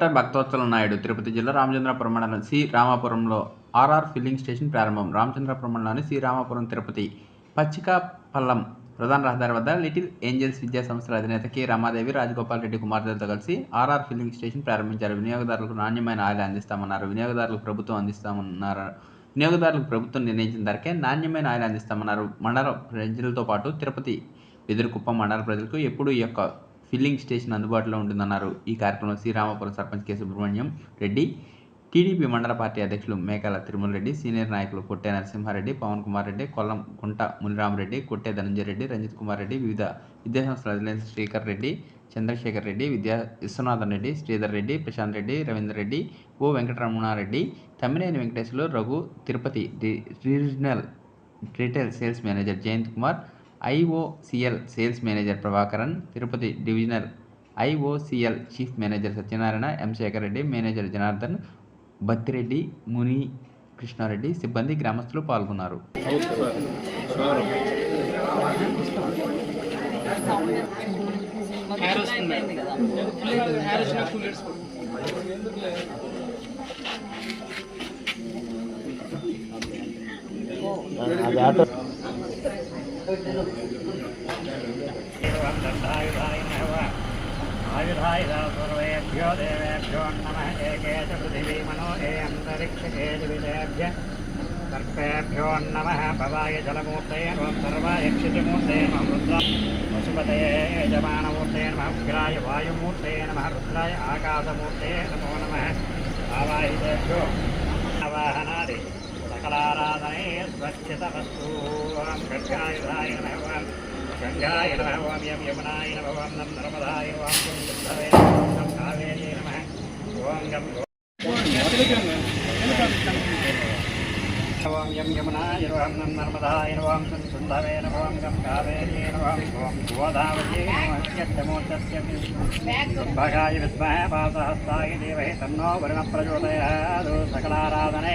తిరుపతి జిల్లా రామచంద్రపురం మండలం సి. రామాపురంలో ఆర్ఆర్ ఫిల్లింగ్ స్టేషన్ ప్రారంభం. రామచంద్రపురం మండలంలోని సి. రామాపురం తిరుపతి. పచ్చికాపల్లం ప్రధాన రహదారి వద్ద లిటిల్ ఏంజల్స్ విద్యా సంస్థల అధినేత కె. రమాదేవి రాజగోపాల్ రెడ్డి కుమార్తెలతో కలిసి ఆర్ఆర్ ఫిల్లింగ్ స్టేషన్ ప్రారంభించారు. వినియోగదారులకు నాణ్యమైన ఆయిల్ అందిస్తామన్నారు. వినియోగదారులకు ప్రభుత్వం అందిస్తామన్నారు. వినియోగదారులకు ప్రభుత్వం నిర్ణయించిన ధరకే నాణ్యమైన ఆయిల్ అందిస్తామన్నారు. మండల ప్రజలతో పాటు తిరుపతి బెదిరికుప్పం మండల ప్రజలకు ఎప్పుడూ ఈ యొక్క ఫిల్లింగ్ స్టేషన్ అందుబాటులో ఉంటుందన్నారు. ఈ కార్యక్రమంలో శ్రీరామపురం సర్పంచ్ కె సుబ్రహ్మణ్యం రెడ్డి టీడీపీ మండల పార్టీ అధ్యక్షులు మేకల తిరుమల రెడ్డి సీనియర్ నాయకులు కొట్టే నరసింహారెడ్డి పవన్ కుమార్ రెడ్డి కొల్లం గుంట మునిరామరెడ్డి కొట్టే ధనంజయ రెడ్డి రంజిత్ కుమార్ రెడ్డి వివిధ విద్యాసంస్థల అధినేత శ్రీకర్ రెడ్డి చంద్రశేఖర్ రెడ్డి విద్యా విశ్వనాథన్ రెడ్డి శ్రీధర్ రెడ్డి ప్రశాంత్ రెడ్డి రవీందర్ రెడ్డి ఓ వెంకటరమణారెడ్డి తమ్మినేని వెంకటేశ్వరులు రఘు తిరుపతి రి- regional retail sales manager Jayant Kumar IOCL sales manager Prabhakaran Tirupati divisional IOCL chief manager Satyanarayana M Sekhar Reddy manager Janardhan Battireddy Muni Krishnareddy సిబ్బంది గ్రామస్తులు పాల్గొన్నారు. आयुधायुधासर्वेभ्यो देवेभ्यो नमः एके च पृथिवी मनो ए अन्तरिक्षके द्वितेभ्य सर्पेभ्यो नमः भवाय जलमूर्तये नमः सर्वाय क्षितिमूर्तये नमः रुद्रा वसुपतये यजमानमूर्तये नमः उग्राय वायुमूर्तये नमः रुद्राय आकाशमूर्तये नमो नमः आवाहितेभ्यो आवाहनादि మంగళారాధనే స్వచ్ఛతమస్తు. గంగాయుధాయ నమః. గంగాయ నమః. ఓం యం యమునాయ నమః. ఓం నం నర్మదాయ ఓం కుంభవే ఓం కావేరీ నమః. ఓం గం ఓం యం యమునాయ ఓం నం నర్మదాయ ఓం కుంభవే ఓం గం కావేరీ ఓం ఓం గోదావరీ అత్యత్తమోత్తస్య పాదహస్తాయ దేవహి. తన్నో వరుణ ప్రచోదయాదు సకలారాధనే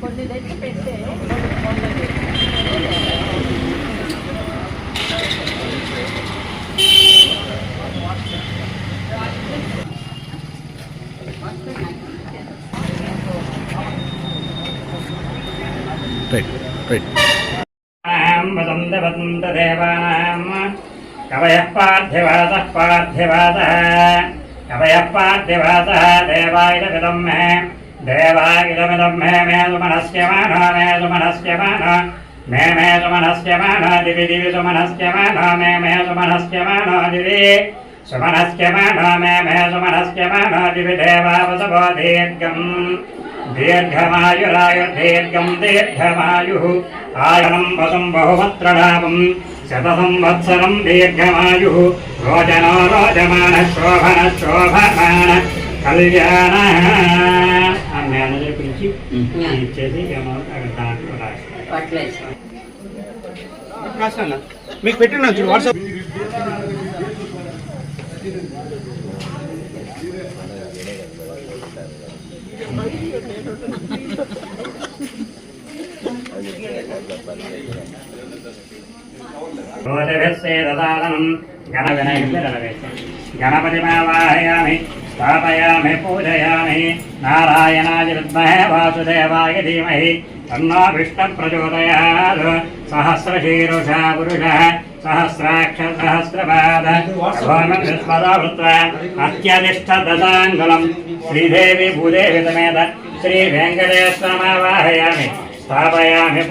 కొన్ని దగ్గర పెడితే కవయ పార్థివాత పార్థివాత కవయ పార్థివాత దేవాయ విదం देवायुधमिदं मे मे सुमनस्य मे सुमनस्य मे मे सुमनस्य दिवि दिवि मे मे सुमनस्य दिवि सुमनस्य मे मे सुमनस्य दिवि देवावसवो दीर्घम् दीर्घमायुरायुर्दीर्घम् दीर्घमायुः आयनम् वसुम् बहुवत्रलापम् शतसंवत्सरम् दीर्घमायुः रोचनो रोचमान शोभन ఇచ్చేసి అమౌంట్ అక్కడ దాంట్లో రాస్తాను మీకు పెట్టిన వాట్సాప్. దదానం గణ గణపతిమావాహయామి స్థాపయామి పూజయామి నారాయణాయ విద్మహే వాసుదేవాయ ధీమహి తన్నో విష్ణు ప్రచోదయాత్ సహస్రశీరుషా పురుషः సహస్రాక్ష సహస్రపాద భోమం విస్మదావృత్వ అత్యధిష్ట దశాంగులం శ్రీదేవి భూదేవి సమేత శ్రీ వెంకటేశ్వరమావాహయామి స్థాపయామి